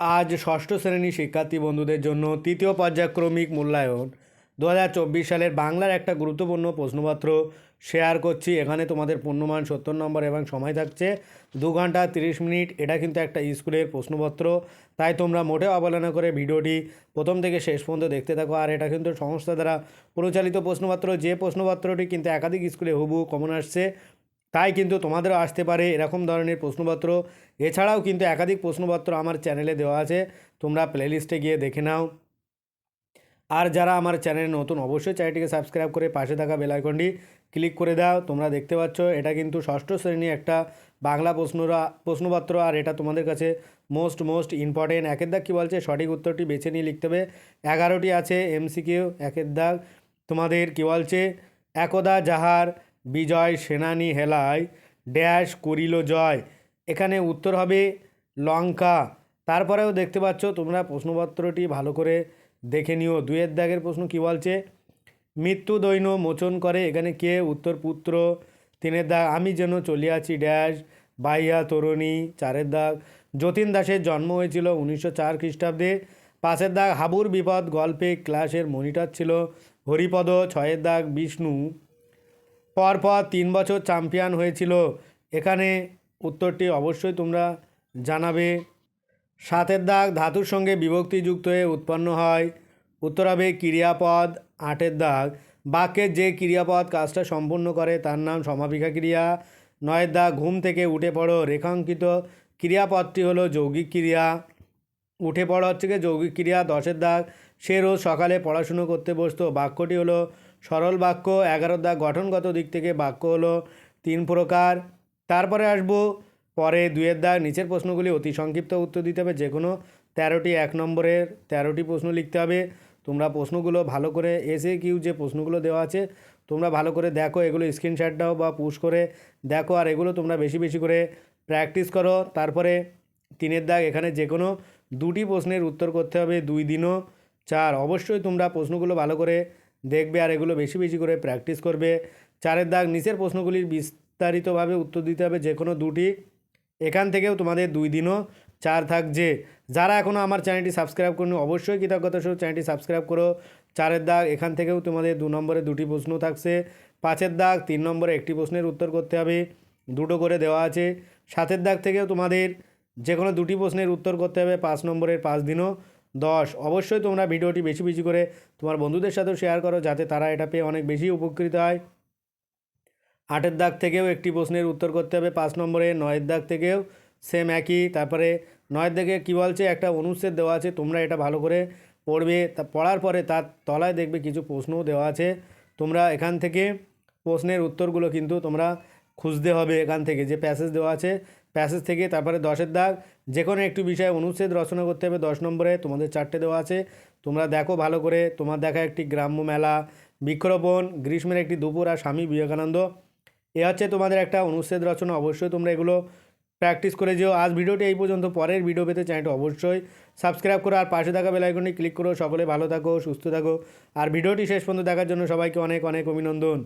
আজ ষষ্ঠ শ্রেণি শিক্ষার্থী বন্ধুদের জন্য তৃতীয় পর্যায়ক্রমিক মূল্যায়ন। দু হাজার চব্বিশ সালের বাংলার একটা গুরুত্বপূর্ণ প্রশ্নপত্র শেয়ার করছি। এখানে তোমাদের পূর্ণমান সত্তর নম্বর এবং সময় থাকছে দু ঘণ্টা তিরিশ মিনিট। এটা কিন্তু একটা স্কুলের প্রশ্নপত্র। তাই তোমরা মোটে অবহেলনা করে ভিডিওটি প্রথম থেকে শেষ পর্যন্ত দেখতে থাকো। আর এটা কিন্তু সংস্থা দ্বারা পরিচালিত প্রশ্নপত্র। যে প্রশ্নপত্রটি কিন্তু একাধিক স্কুলে হুবু কমন আসছে তাই কিন্তু তোমাদেরও আসতে পারে এরকম ধরনের প্রশ্নপত্র। এছাড়াও কিন্তু একাধিক প্রশ্নপত্র আমার চ্যানেলে দেওয়া আছে, তোমরা প্লেলিস্টে গিয়ে দেখে নাও। আর যারা আমার চ্যানেলে নতুন, অবশ্যই চ্যানেলটিকে সাবস্ক্রাইব করে পাশে থাকা বেল আইকনটি ক্লিক করে দাও। তোমরা দেখতে পাচ্ছ, এটা কিন্তু ষষ্ঠ শ্রেণি একটা বাংলা প্রশ্নরা, প্রশ্নপত্র আর এটা তোমাদের কাছে মোস্ট মোস্ট ইম্পর্টেন্ট একের দাগ কী বলছে? সঠিক উত্তরটি বেছে নিয়ে লিখতে হবে। এগারোটি আছে এমসি এমসিকিউ একের দাগ তোমাদের কী বলছে? একদা যাহার বিজয় সেনানি হেলায় ড্যাশ করিল জয়। এখানে উত্তর হবে লঙ্কা। তারপরেও দেখতে পাচ্ছ, তোমরা প্রশ্নপত্রটি ভালো করে দেখে নিও। দুয়ের দাগের প্রশ্ন কী বলছে? মৃত্যু দৈন মোচন করে, এখানে কে? উত্তর পুত্র, তিনের দাগ। আমি যেন চলিয়াছি ড্যাশ। বাইয়া, তরুণী, চারের দাগ। যতীন দাসের জন্ম হয়েছিল উনিশশো চার খ্রিস্টাব্দে। পাঁচের দাগ, হাবুর বিপদ গল্পে ক্লাসের মনিটর ছিল। হরিপদ, ছয়ের দাগ, বিষ্ণু। পরপর তিন বছর চ্যাম্পিয়ন হয়েছিল। এখানে উত্তরটি অবশ্যই তোমরা জানাবে। সাতের দাগ ধাতুর সঙ্গে বিভক্তিযুক্ত হয়ে উৎপন্ন হয়। উত্তর হবে ক্রিয়াপদ আটের দাগ। বাক্যের যে ক্রিয়াপদ কাজটা সম্পূর্ণ করে তার নাম সমাপিকা ক্রিয়া। নয়ের দাগ ঘুম থেকে উঠে পড়ো। রেখাঙ্কিত ক্রিয়াপদটি হলো যৌগিক ক্রিয়া। উঠে পড়া হচ্ছে গিয়ে যৌগিক ক্রিয়া, দশের দাগ। সে রোজ সকালে পড়াশুনো করতে বসতো। বাক্যটি হলো, সরল বাক্য, এগারো দাগ। গঠনগত দিক থেকে বাক্য হলো, তিন প্রকার। তারপরে আসব, পরে দুয়ের দাগ। নিচের প্রশ্নগুলি অতি সংক্ষিপ্ত উত্তর দিতে হবে। যে কোনো তেরোটি এক নম্বরের তেরোটি প্রশ্ন লিখতে হবে। তোমরা প্রশ্নগুলো ভালো করে এসে কিউ যে প্রশ্নগুলো দেওয়া আছে, তোমরা ভালো করে দেখো। এগুলো স্ক্রিনশট দাও বা পুশ করে দেখো। আর এগুলো তোমরা বেশি বেশি করে প্র্যাকটিস করো। তারপরে তিনের দাগ। এখানে যে কোনো দুটি প্রশ্নের উত্তর করতে হবে, দুই দিনও চার। অবশ্যই তোমরা প্রশ্নগুলো ভালো করে দেখবে আর এগুলো বেশি বেশি করে প্র্যাকটিস করবে। চারের দাগ নিচের প্রশ্নগুলির বিস্তারিতভাবে উত্তর দিতে হবে যে কোনো দুটি। এখান থেকেও তোমাদের দুই দিনও চার থাকছে। যারা এখনও আমার চ্যানেলটি সাবস্ক্রাইব করুন, অবশ্যই কৃতজ্ঞতা সহ চ্যানেলটি সাবস্ক্রাইব করো। চারের দাগ, এখান থেকেও তোমাদের দু নম্বরে দুটি প্রশ্ন থাকছে। পাঁচের দাগ, তিন নম্বরে একটি প্রশ্নের উত্তর করতে হবে। দুটো করে দেওয়া আছে। সাতের দাগ থেকেও তোমাদের যে কোনো দুটি প্রশ্নের উত্তর করতে হবে পাঁচ নম্বরের পাঁচ দিনও দশ। অবশ্যই তোমরা ভিডিওটি বেশি বেশি করে তোমার বন্ধুদের সাথেও শেয়ার করো যাতে তারা এটা পেয়ে অনেক বেশি উপকৃত হয়। আটের দাগ থেকেও একটি প্রশ্নের উত্তর করতে হবে পাঁচ নম্বরে, নয়ের দাগ থেকেও সেম একই। তারপরে নয়ের দাগে কী বলছে? একটা অনুচ্ছেদ দেওয়া আছে, তোমরা এটা ভালো করে পড়বে। তা পড়ার পরে তার তলায় দেখবে কিছু প্রশ্নও দেওয়া আছে। তোমরা এখান থেকে প্রশ্নের উত্তরগুলো কিন্তু তোমরা খুঁজতে হবে এখান থেকে, যে প্যাসেজ দেওয়া আছে প্যাসেজ থেকে তারপরে দশের দাগ, যে কোনো একটু বিষয়ে অনুচ্ছেদ রচনা করতে হবে দশ নম্বরে, তোমাদের চারটে দেওয়া আছে। তোমরা দেখো ভালো করে, তোমার দেখা একটি গ্রাম্য মেলা, বৃক্ষরোপণ, গ্রীষ্মের একটি দুপুর আর স্বামী বিবেকানন্দ। এ হচ্ছে তোমাদের একটা অনুচ্ছেদ রচনা, অবশ্যই তোমরা এগুলো প্র্যাকটিস করে যেও। আজ ভিডিওটি এই পর্যন্ত, পরের ভিডিও পেতে চ্যানেলটি অবশ্যই সাবস্ক্রাইব করো আর পাশে থাকা বেলাইকনটি ক্লিক করো। সকলে ভালো থাকো, সুস্থ থাকো। আর ভিডিওটি শেষ পর্যন্ত দেখার জন্য সবাইকে অনেক অনেক অভিনন্দন।